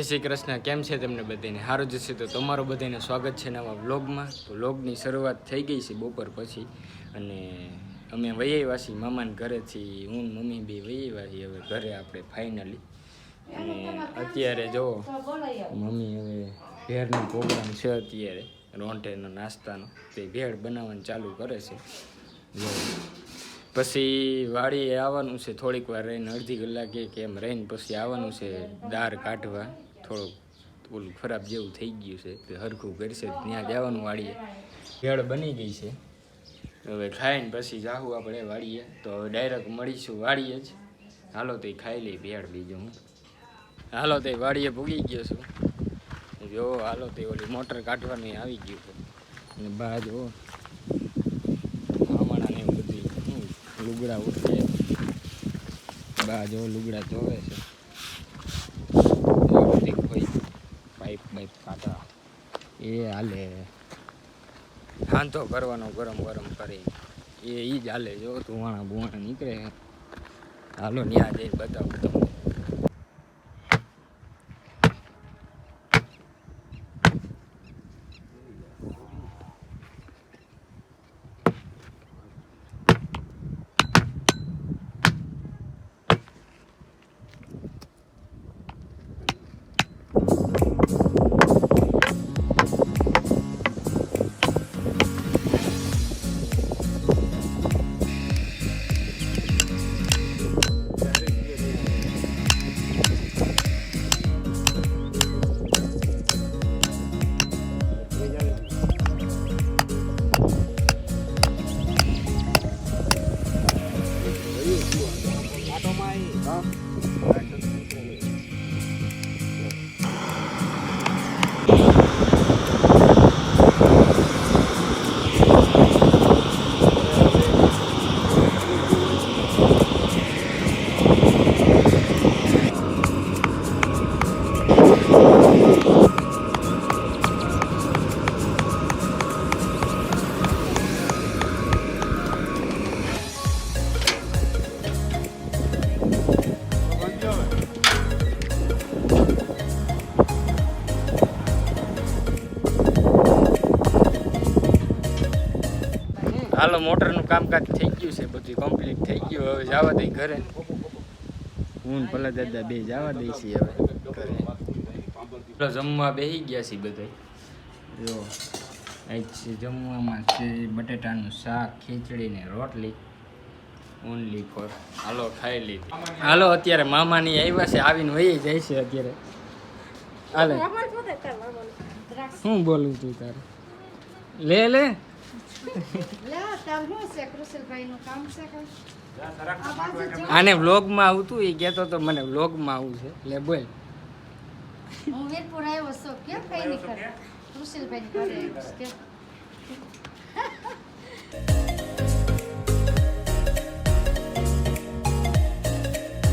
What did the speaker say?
શ્રી કૃષ્ણ, કેમ છે તમને બધાને? સારું જશે તો તમારું બધાને સ્વાગત છે નવા વ્લોગમાં. તો વ્લોગની શરૂઆત થઈ ગઈ છે બપોર પછી અને અમે વૈયાવાસી મામાને ઘરેથી હું, મમ્મી બી વૈયાવાસી હવે ઘરે આપણે ફાઇનલી અને અત્યારે જો, મમ્મી હવે ભેળનો પ્રોગ્રામ છે અત્યારે, રોંટેનો નાસ્તાનો. તે ભેળ બનાવવાનું ચાલુ કરે છે. પછી વાડીએ આવવાનું છે, થોડીક વાર રહીને અડધી કલાકે કે એમ રહીને પછી આવવાનું છે દાળ કાઢવા. થોડુંક ઓલું ખરાબ જેવું થઈ ગયું છે તે હરખું કરશે. ત્યાં જવાનું વાડીએ. ભેળ બની ગઈ છે. હવે ખાઈને પછી જાવું આપણે વાડીએ. તો હવે ડાયરેક્ટ મળીશું વાડીએ જ. હાલો તો ખાઈ લઈ ભેળ બીજું હું. હાલો તે વાડીએ ભૂગી ગયો છું. જો હાલો તે ઓલી મોટર કાઢવાની આવી ગયું છે. અને બા જો આમણાને એવું બધું હું લુગડા ઉઠે બા જો લુગડા ધોવે છે. પાઇપ બાઇપ કાઢા એ હાલે. હાંધો કરવાનો ગરમ ગરમ કરી. એ ઈ જ હાલે. જો ધુવાણા બુવાણા નીકળે. હાલો ન્યા જઈને બતાવું તમને. હાલો મોટરનું કામકાજ થઈ ગયું છે બધું કમ્પ્લીટ થઈ ગયું. હવે જવા દઈ ઘરે. હું ભલા દાદા બે જવા દઈ છીએ હવે ઘરે. તો જમવા બેસી ગયા છીએ બધા જો આજ છે જમવામાં છે બટેટાનું શાક ખીચડી ને રોટલી. ઓનલી ફોર હાલો ખાઈ લીધી. હાલો અત્યારે મામાની આવ્યા છે આવીને વહી જાય છે અત્યારે. હાલે. શું બોલું તું તારે? લે લે. આને વ્લોગમાં આવતું એ કહેતો તો મને વ્લોગમાં આવું છે. લે બોલ. હું વીરપુર આવ્યો છું કેમ કઈ નહીં કરે? કૃષિલભાઈ કે